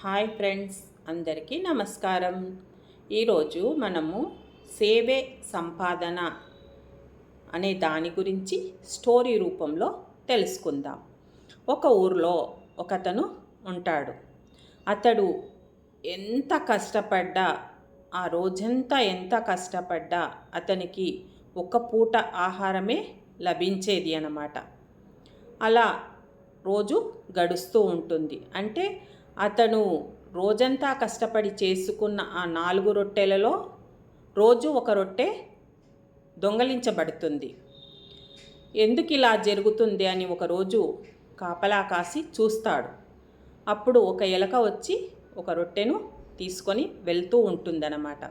Hi friends అందరికీ నమస్కారం. ఈరోజు మనము సేవే సంపాదన అనే దాని గురించి స్టోరీ రూపంలో తెలుసుకుందాం. ఒక ఊర్లో ఒకతను ఉంటాడు. అతడు ఎంత కష్టపడ్డా ఆ రోజంతా ఎంత కష్టపడ్డా అతనికి ఒక పూట ఆహారమే లభించేది అన్నమాట. అలా రోజు గడుస్తూ ఉంటుంది. అంటే అతను రోజంతా కష్టపడి చేసుకున్న ఆ నాలుగు రొట్టెలలో రోజు ఒక రొట్టె దొంగలించబడుతుంది. ఎందుకు ఇలా జరుగుతుంది అని ఒకరోజు కాపలా కాసి చూస్తాడు. అప్పుడు ఒక ఎలక వచ్చి ఒక రొట్టెను తీసుకొని వెళ్తూ ఉంటుందన్నమాట.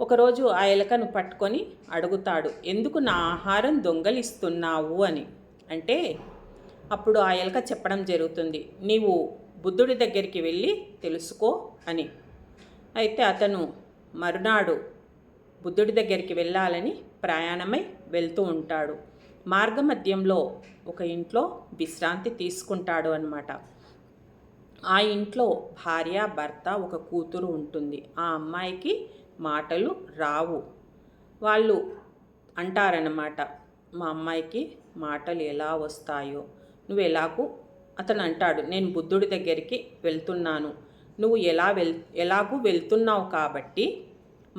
ఒకరోజు ఆ ఎలకను పట్టుకొని అడుగుతాడు ఎందుకు నా ఆహారం దొంగలిస్తున్నావు? అని. అంటే అప్పుడు ఆ ఎలక చెప్పడం జరుగుతుంది నీవు బుద్ధుడి దగ్గరికి వెళ్ళి తెలుసుకో అని. అయితే అతను మరునాడు బుద్ధుడి దగ్గరికి వెళ్ళాలని ప్రయాణమై వెళ్తూ ఉంటాడు. మార్గమధ్యంలో ఒక ఇంట్లో విశ్రాంతి తీసుకుంటాడు అనమాట ఆ ఇంట్లో భార్య భర్త ఒక కూతురు ఉంటుంది. ఆ అమ్మాయికి మాటలు రావు. వాళ్ళు అంటారన్నమాట మా అమ్మాయికి మాటలు ఎలా వస్తాయో? నువ్వు ఎలాగూ అతను అంటాడు నేను బుద్ధుడి దగ్గరికి వెళ్తున్నాను. నువ్వు ఎలా వెల్ ఎలాగూ వెళ్తున్నావు కాబట్టి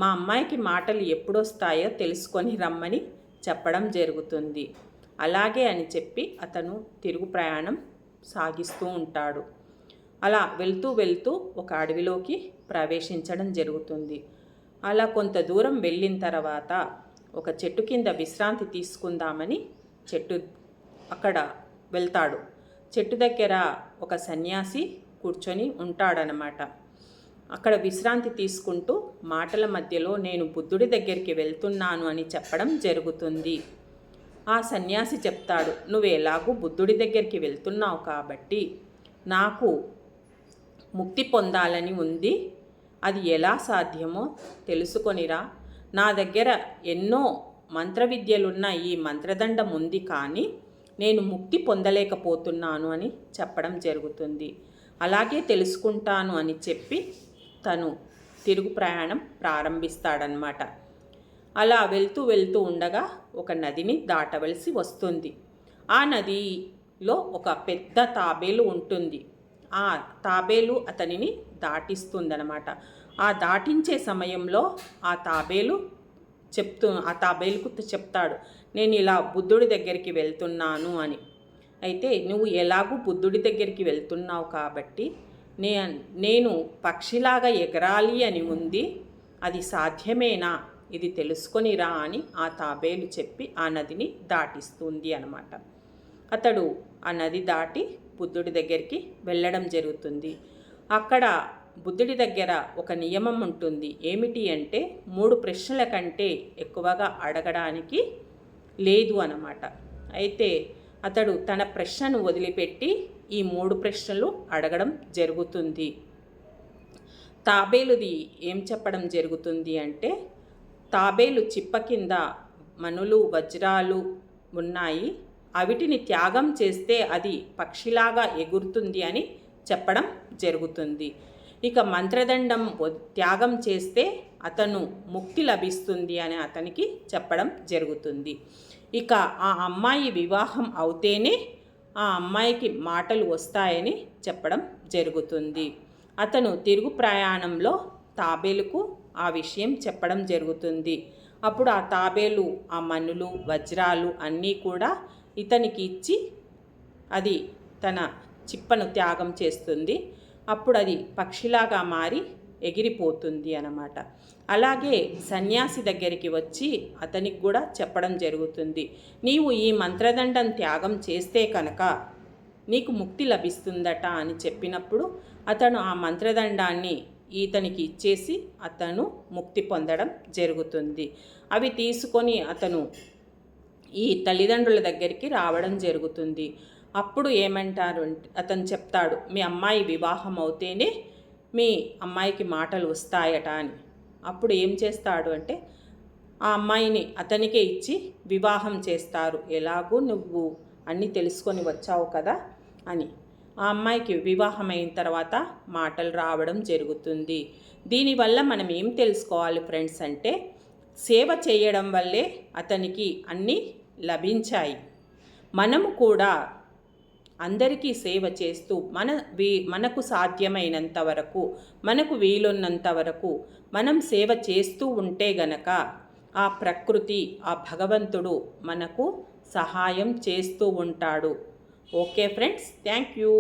మా అమ్మాయికి మాటలు ఎప్పుడొస్తాయో తెలుసుకొని రమ్మని చెప్పడం జరుగుతుంది. అలాగే అని చెప్పి అతను తిరుగు ప్రయాణం సాగిస్తూ ఉంటాడు. అలా వెళ్తూ వెళ్తూ ఒక అడవిలోకి ప్రవేశించడం జరుగుతుంది. అలా కొంత దూరం వెళ్ళిన తర్వాత ఒక చెట్టు కింద విశ్రాంతి తీసుకుందామని చెట్టు అక్కడ వెళ్తాడు. చెట్టు దగ్గర ఒక సన్యాసి కూర్చొని ఉంటాడనమాట. అక్కడ విశ్రాంతి తీసుకుంటూ మాటల మధ్యలో నేను బుద్ధుడి దగ్గరికి వెళ్తున్నాను అని చెప్పడం జరుగుతుంది. ఆ సన్యాసి చెప్తాడు నువ్వు ఎలాగూ బుద్ధుడి దగ్గరికి వెళ్తున్నావు కాబట్టి నాకు ముక్తి పొందాలని ఉంది. అది ఎలా సాధ్యమో తెలుసుకొనిరా. నా దగ్గర ఎన్నో మంత్ర విద్యలున్న ఈ మంత్రదండం ఉంది కానీ నేను ముక్తి పొందలేకపోతున్నాను అని చెప్పడం జరుగుతుంది. అలాగే తెలుసుకుంటాను అని చెప్పి తను తిరుగు ప్రయాణం ప్రారంభిస్తాడనమాట అలా వెళ్తూ వెళ్తూ ఉండగా ఒక నదిని దాటవలసి వస్తుంది. ఆ నదిలో ఒక పెద్ద తాబేలు ఉంటుంది. ఆ తాబేలు అతనిని దాటిస్తుందనమాట ఆ దాటించే సమయంలో ఆ తాబేలు చెప్తూ ఆ తాబేలుకు చెప్తాడు నేను ఇలా బుద్ధుడి దగ్గరికి వెళ్తున్నాను అని. అయితే నువ్వు ఎలాగూ బుద్ధుడి దగ్గరికి వెళ్తున్నావు కాబట్టి నే నేను పక్షిలాగా ఎగరాలి అని ఉంది అది సాధ్యమేనా? ఇది తెలుసుకొని రా అని ఆ తాబేలు చెప్పి ఆ నదిని దాటిస్తుంది అనమాట అతడు ఆ నది దాటి బుద్ధుడి దగ్గరికి వెళ్ళడం జరుగుతుంది. అక్కడ బుద్ధుడి దగ్గర ఒక నియమం ఉంటుంది. ఏమిటి అంటే మూడు ప్రశ్నల కంటే ఎక్కువగా అడగడానికి లేదు అన్నమాట. అయితే అతడు తన ప్రశ్నను వదిలిపెట్టి ఈ మూడు ప్రశ్నలు అడగడం జరుగుతుంది. తాబేలుది ఏం చెప్పడం జరుగుతుంది అంటే తాబేలు చిప్ప కింద మనులు వజ్రాలు ఉన్నాయి. అవిటిని త్యాగం చేస్తే అది పక్షిలాగా ఎగురుతుంది అని చెప్పడం జరుగుతుంది. ఇక మంత్రదండం త్యాగం చేస్తే అతను ముక్తి లభిస్తుంది అని అతనికి చెప్పడం జరుగుతుంది. ఇక ఆ అమ్మాయి వివాహం అవుతేనే ఆ అమ్మాయికి మాటలు వస్తాయని చెప్పడం జరుగుతుంది. అతను తిరుగు ప్రయాణంలో తాబేలుకు ఆ విషయం చెప్పడం జరుగుతుంది. అప్పుడు ఆ తాబేలు ఆ మనులు వజ్రాలు అన్నీ కూడా ఇతనికి ఇచ్చి అది తన చిప్పను త్యాగం చేస్తుంది. అప్పుడు అది పక్షిలాగా మారి ఎగిరిపోతుంది అన్నమాట. అలాగే సన్యాసి దగ్గరికి వచ్చి అతనికి కూడా చెప్పడం జరుగుతుంది. నీవు ఈ మంత్రదండం త్యాగం చేస్తే కనుక నీకు ముక్తి లభిస్తుందట అని చెప్పినప్పుడు అతను ఆ మంత్రదండాన్ని ఈతనికి ఇచ్చేసి అతను ముక్తి పొందడం జరుగుతుంది. అవి తీసుకొని అతను ఈ తల్లిదండ్రుల దగ్గరికి రావడం జరుగుతుంది. అప్పుడు ఏమంటారు అతను చెప్తాడు మీ అమ్మాయి వివాహం అవుతేనే మీ అమ్మాయికి మాటలు వస్తాయట అని. అప్పుడు ఏం చేస్తాడు అంటే ఆ అమ్మాయిని అతనికే ఇచ్చి వివాహం చేస్తారు. ఎలాగూ నువ్వు అన్నీ తెలుసుకొని వచ్చావు కదా అని. ఆ అమ్మాయికి వివాహం అయిన తర్వాత మాటలు రావడం జరుగుతుంది. దీనివల్ల మనం ఏం తెలుసుకోవాలి ఫ్రెండ్స్ అంటే సేవ చేయడం వల్లే అతనికి అన్నీ లభించాయి. మనము కూడా అందరికీ సేవ చేస్తూ మన వీ మనకు సాధ్యమైనంత వరకు మనకు వీలున్నంత వరకు మనం సేవ చేస్తూ ఉంటే గనక ఆ ప్రకృతి ఆ భగవంతుడు మనకు సహాయం చేస్తూ ఉంటాడు. Okay friends thank you.